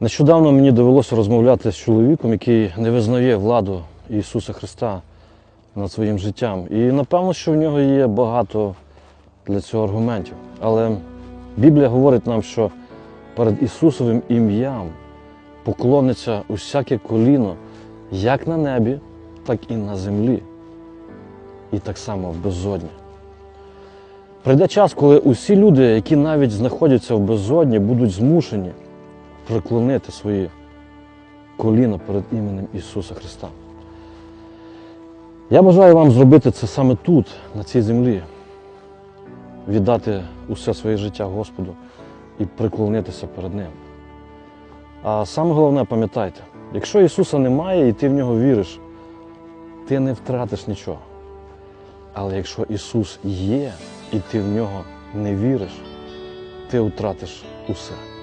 Нещодавно мені довелося розмовляти з чоловіком, який не визнає владу Ісуса Христа над своїм життям. І напевно, що в нього є багато для цього аргументів. Але Біблія говорить нам, що перед Ісусовим ім'ям поклониться усяке коліно, як на небі, так і на землі, і так само в безодні. Прийде час, коли усі люди, які навіть знаходяться в безодні, будуть змушені преклонити свої коліна перед іменем Ісуса Христа. Я бажаю вам зробити це саме тут, на цій землі, віддати усе своє життя Господу і приклонитися перед Ним. А саме головне, пам'ятайте, якщо Ісуса немає і ти в нього віриш, ти не втратиш нічого. Але якщо Ісус є і ти в нього не віриш, ти втратиш усе.